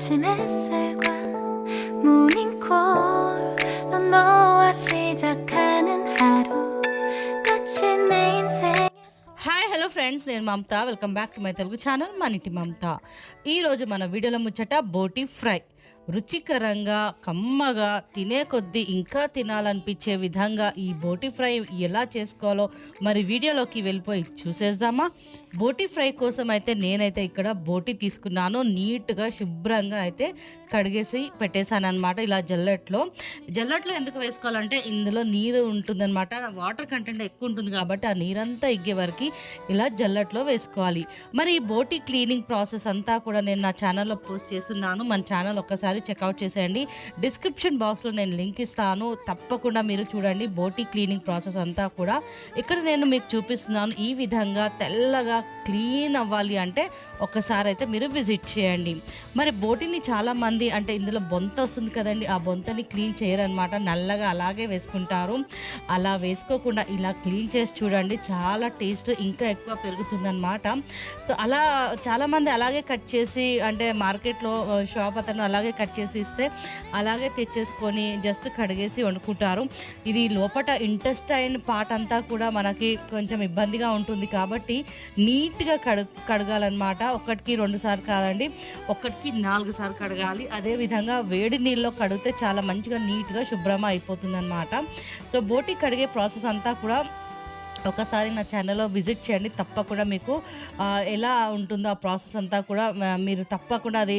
아침 햇살과 모닝콜로 너와 시작하는 하루 끝이 내 인생 hi hello friends నేను Mamata welcome back to my Telugu channel మనిటి మమత ఈరోజు మన వీడియోలో ముచ్చట బోటి ఫ్రై రుచికరంగా కమ్మగా తినే కొద్దీ ఇంకా తినాలనిపించే విధంగా ఈ బోటి ఫ్రై ఎలా చేసుకోవాలో మరి వీడియోలోకి వెళ్ళిపోయి చూసేద్దామా? బోటి ఫ్రై కోసం అయితే నేనైతే ఇక్కడ బోటి తీసుకున్నాను. నీట్గా శుభ్రంగా అయితే కడిగేసి పెట్టేశాను అనమాట ఇలా జల్లెట్లో. జల్లెట్లో ఎందుకు వేసుకోవాలంటే ఇందులో నీరు ఉంటుందన్నమాట. వాటర్ కంటెంట్ ఎక్కువ ఉంటుంది కాబట్టి ఆ నీరంతా ఎగ్గే వరకు ఇలా జల్లెట్లో వేసుకోవాలి. మరి ఈ బోటి క్లీనింగ్ ప్రాసెస్ అంతా కూడా నేను నా ఛానల్లో పోస్ట్ చేస్తున్నాను. మన ఛానల్ ఒక్కసారి చెక్అవుట్ చేసేయండి. డిస్క్రిప్షన్ బాక్స్లో నేను లింక్ ఇస్తాను. తప్పకుండా మీరు చూడండి. బోటి క్లీనింగ్ ప్రాసెస్ అంతా కూడా ఇక్కడ నేను మీకు చూపిస్తున్నాను. ఈ విధంగా తెల్లగా క్లీన్ అవ్వాలి అంటే ఒకసారి అయితే మీరు విజిట్ చేయండి. మరి బోటిని చాలామంది అంటే ఇందులో బొంత వస్తుంది కదండి. ఆ బొంతని క్లీన్ చేయరనమాట. నల్లగా అలాగే వేసుకుంటారు. అలా వేసుకోకుండా ఇలా క్లీన్ చేసి చూడండి. చాలా టేస్ట్ ఇంకా ఎక్కువ పెరుగుతుందన్నమాట సో అలా చాలామంది అలాగే కట్ చేసి అంటే మార్కెట్లో షాప్ uh, అతను అలాగే కట్ చేసి ఇస్తే అలాగే తెచ్చేసుకొని జస్ట్ కడిగేసి వండుకుంటారు. ఇది లోపట ఇంటెస్టైన్ పార్ట్ అంతా కూడా మనకి కొంచెం ఇబ్బందిగా ఉంటుంది కాబట్టి నీట్గా కడు కడగాలన్నమాట. ఒకటికి రెండు సార్లు కాదండి ఒకటికి నాలుగు సార్లు కడగాలి. అదే విధంగా వేడి నీళ్ళలో కడిగితే చాలా మంచిగా నీట్గా శుభ్రం అయిపోతుంది అనమాట సో బోటి కడిగే ప్రాసెస్ అంతా కూడా ఒకసారి నా ఛానల్లో విజిట్ చేయండి. తప్పకుండా మీకు ఎలా ఉంటుందో ఆ ప్రాసెస్ అంతా కూడా మీరు తప్పకుండా అది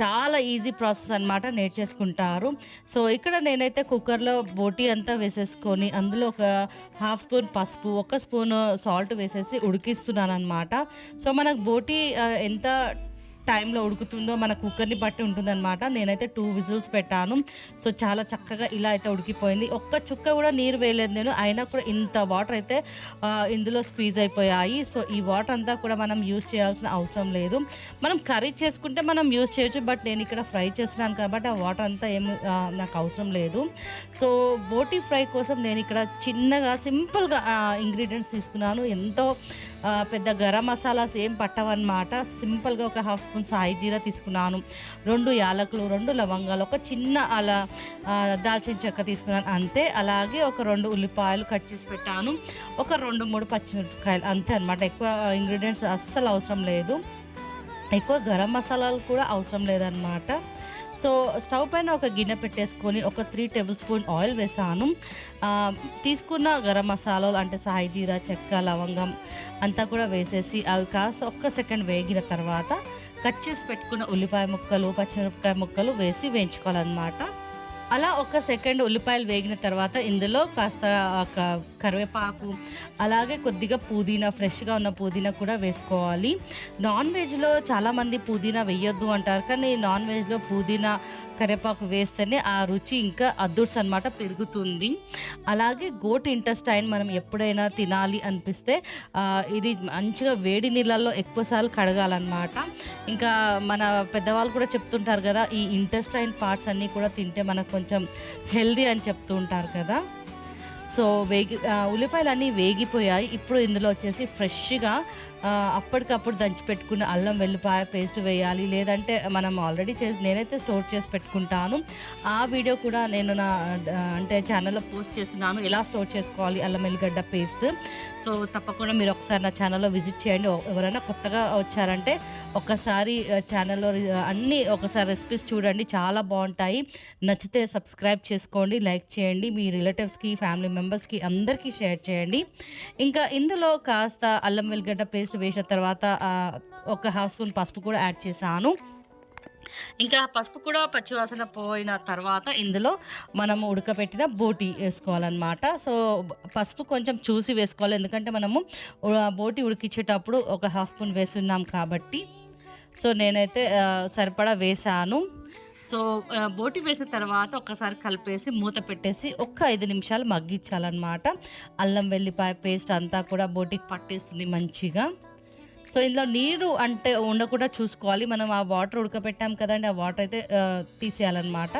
చాలా ఈజీ ప్రాసెస్ అనమాట నేర్చేసుకుంటారు. సో ఇక్కడ నేనైతే కుక్కర్లో బోటి అంతా వేసేసుకొని అందులో ఒక హాఫ్ స్పూన్ పసుపు ఒక స్పూన్ సాల్ట్ వేసేసి ఉడికిస్తున్నాను అనమాట సో మనకు బోటి ఎంత టైంలో ఉడుకుతుందో మన కుక్కర్ని బట్టి ఉంటుందన్నమాట. నేనైతే టూ విజిల్స్ పెట్టాను. సో చాలా చక్కగా ఇలా అయితే ఉడికిపోయింది. ఒక్క చుక్క కూడా నీరు వేయలేదు నేను. అయినా కూడా ఇంత వాటర్ అయితే ఇందులో స్క్వీజ్ అయిపోయాయి. సో ఈ వాటర్ అంతా కూడా మనం యూజ్ చేయాల్సిన అవసరం లేదు. మనం కర్రీ చేసుకుంటే మనం యూజ్ చేయొచ్చు. బట్ నేను ఇక్కడ ఫ్రై చేస్తున్నాను కాబట్టి ఆ వాటర్ అంతా ఏం నాకు అవసరం లేదు. సో బోటీ ఫ్రై కోసం నేను ఇక్కడ చిన్నగా సింపుల్గా ఇంగ్రీడియంట్స్ తీసుకున్నాను. ఎంతో పెద్ద గరం మసాలాస్ ఏం పట్టవన్నమాట. సింపుల్గా ఒక హాఫ్ స్పూన్ సాయి జీరా తీసుకున్నాను. రెండు యాలకులు రెండు లవంగాలు ఒక చిన్న అలా దాల్చిన చెక్క తీసుకున్నాను. అంతే. అలాగే ఒక రెండు ఉల్లిపాయలు కట్ చేసి పెట్టాను. ఒక రెండు మూడు పచ్చిమిరపకాయలు అంతే అనమాట ఎక్కువ ఇంగ్రీడియంట్స్ అస్సలు అవసరం లేదు. ఎక్కువ గరం మసాలాలు కూడా అవసరం లేదన్నమాట. సో స్టవ్ పైన ఒక గిన్నె పెట్టేసుకొని ఒక త్రీ టేబుల్ స్పూన్ ఆయిల్ వేసాను. తీసుకున్న గరం మసాలాలు అంటే సాయి జీరా చెక్క లవంగం అంతా కూడా వేసేసి అవి కాస్త ఒక్క సెకండ్ వేగిన తర్వాత కట్ చేసి పెట్టుకున్న ఉల్లిపాయ ముక్కలు పచ్చిమిరపకాయ ముక్కలు వేసి వేయించుకోవాలన్నమాట. అలా ఒక సెకండ్ ఉల్లిపాయలు వేగిన తర్వాత ఇందులో కాస్త ఒక కరివేపాకు అలాగే కొద్దిగా పుదీనా ఫ్రెష్గా ఉన్న పుదీనా కూడా వేసుకోవాలి. నాన్ వెజ్లో చాలామంది పుదీనా వేయొద్దు అంటారు కానీ నాన్ వెజ్లో పుదీనా కరివేపాకు వేస్తేనే ఆ రుచి ఇంకా అద్దుర్స్ అనమాట పెరుగుతుంది. అలాగే గోట్ ఇంటెస్టైన్ మనం ఎప్పుడైనా తినాలి అనిపిస్తే ఇది మంచిగా వేడి నీళ్ళల్లో ఎక్కువసార్లు కడగాలన్నమాట. ఇంకా మన పెద్దవాళ్ళు కూడా చెప్తుంటారు కదా ఈ ఇంటెస్టైన్ పార్ట్స్ అన్నీ కూడా తింటే మనకు కొంచెం హెల్దీ అని చెప్తూ ఉంటారు కదా. సో వేగి ఉల్లిపాయలు అన్నీ వేగిపోయాయి. ఇప్పుడు ఇందులో వచ్చేసి ఫ్రెష్గా అప్పటికప్పుడు దంచి పెట్టుకున్న అల్లం వెల్లిపాయ పేస్ట్ వేయాలి. లేదంటే మనం ఆల్రెడీ చేసి నేనైతే స్టోర్ చేసి పెట్టుకుంటాను. ఆ వీడియో కూడా నేను నా అంటే ఛానల్లో పోస్ట్ చేస్తున్నాను. ఎలా స్టోర్ చేసుకోవాలి అల్లం వెల్లిగడ్డ పేస్ట్. సో తప్పకుండా మీరు ఒకసారి నా ఛానల్లో విజిట్ చేయండి. ఎవరైనా కొత్తగా వచ్చారంటే ఒకసారి ఛానల్లో అన్నీ ఒకసారి రెసిపీస్ చూడండి. చాలా బాగుంటాయి. నచ్చితే సబ్స్క్రైబ్ చేసుకోండి లైక్ చేయండి. మీ రిలేటివ్స్కి ఫ్యామిలీ మెంబర్స్కి అందరికీ షేర్ చేయండి. ఇంకా ఇందులో కాస్త అల్లం వెల్లిగడ్డ పేస్ట్ వేసిన తర్వాత ఒక హాఫ్ స్పూన్ పసుపు కూడా యాడ్ చేశాను. ఇంకా పసుపు కూడా పచ్చివాసన పోయిన తర్వాత ఇందులో మనము ఉడకబెట్టిన బోటి వేసుకోవాలన్నమాట. సో పసుపు కొంచెం చూసి వేసుకోవాలి. ఎందుకంటే మనము బోటి ఉడికించేటప్పుడు ఒక హాఫ్ స్పూన్ వేస్తున్నాం కాబట్టి. సో నేనైతే సరిపడా వేసాను సో బోటి వేసిన తర్వాత ఒకసారి కలిపేసి మూత పెట్టేసి ఒక్క ఐదు నిమిషాలు మగ్గించాలన్నమాట. అల్లం వెల్లిపాయ పేస్ట్ అంతా కూడా బోటికి పట్టేస్తుంది మంచిగా. సో ఇందులో నీరు అంటే ఉండకుండా చూసుకోవాలి. మనం ఆ వాటర్ ఉడకబెట్టాం కదండి ఆ వాటర్ అయితే తీసేయాలన్నమాట.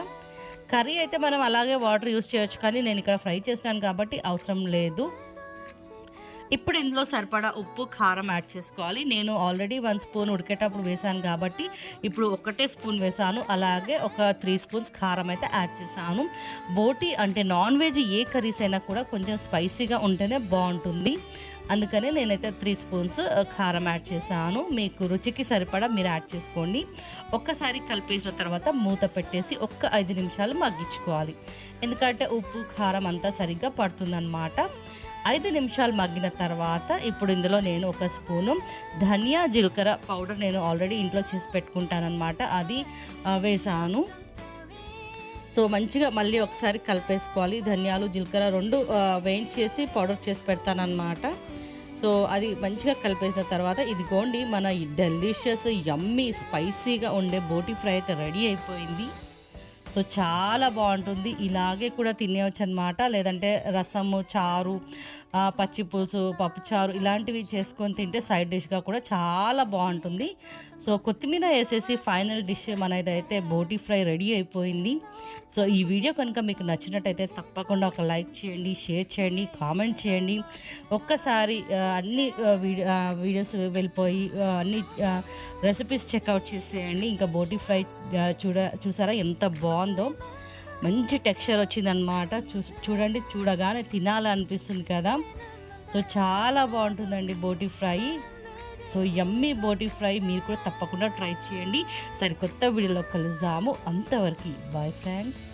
కర్రీ అయితే మనం అలాగే వాటర్ యూస్ చేయొచ్చు కానీ నేను ఇక్కడ ఫ్రై చేసినాను కాబట్టి అవసరం లేదు. ఇప్పుడు ఇందులో సరిపడా ఉప్పు కారం యాడ్ చేసుకోవాలి. నేను ఆల్రెడీ వన్ స్పూన్ ఉడికేటప్పుడు వేసాను కాబట్టి ఇప్పుడు ఒకటే స్పూన్ వేసాను అలాగే ఒక త్రీ స్పూన్స్ కారం అయితే యాడ్ చేశాను. బోటి అంటే నాన్ వెజ్ ఏ కర్రీస్ అయినా కూడా కొంచెం స్పైసీగా ఉంటేనే బాగుంటుంది. అందుకనే నేనైతే త్రీ స్పూన్స్ కారం యాడ్ చేశాను. మీకు రుచికి సరిపడా మీరు యాడ్ చేసుకోండి. ఒక్కసారి కలిపేసిన తర్వాత మూత పెట్టేసి ఒక్క ఐదు నిమిషాలు మగ్గించుకోవాలి. ఎందుకంటే ఉప్పు కారం అంతా సరిగ్గా పడుతుందన్నమాట. ఐదు నిమిషాలు మగ్గిన తర్వాత ఇప్పుడు ఇందులో నేను ఒక స్పూను ధనియా జీలకర్ర పౌడర్ నేను ఆల్రెడీ ఇంట్లో చేసి పెట్టుకుంటానమాట అది వేసాను. సో మంచిగా మళ్ళీ ఒకసారి కలిపేసుకోవాలి. ధనియాలు జీలకర్ర రెండు వేయించేసి పౌడర్ చేసి పెడతానమాట సో అది మంచిగా కలిపేసిన తర్వాత ఇదిగోండి మన డెలిషియస్ యమ్మీ స్పైసీగా ఉండే బోటి ఫ్రై అయితే రెడీ అయిపోయింది. సో చాలా బాగుంటుంది. ఇలాగే కూడా తినేయచ్చు అనమాట లేదంటే రసము చారు పచ్చి పులుసు పప్పుచారు ఇలాంటివి చేసుకొని తింటే సైడ్ డిష్గా కూడా చాలా బాగుంటుంది. సో కొత్తిమీర వేసేసి ఫైనల్ డిష్ మనదైతే బోటి ఫ్రై రెడీ అయిపోయింది. సో ఈ వీడియో కనుక మీకు నచ్చినట్టయితే తప్పకుండా ఒక లైక్ చేయండి షేర్ చేయండి కామెంట్ చేయండి. ఒక్కసారి అన్ని వీడియో వీడియోస్ వెళ్ళిపోయి అన్ని రెసిపీస్ చెక్అవుట్ చేసేయండి. ఇంకా బోటి ఫ్రై చూడ చూసారా ఎంత బాగుందో. మంచి టెక్స్చర్ వచ్చిందనమాట చూ చూడండి చూడగానే తినాలనిపిస్తుంది కదా. సో చాలా బాగుంటుందండి boti fry. So yummy boti fry మీరు కూడా తప్పకుండా ట్రై చేయండి. సరికొత్త వీడియోలో కలుద్దాము. అంతవరకు బాయ్ ఫ్రెండ్స్.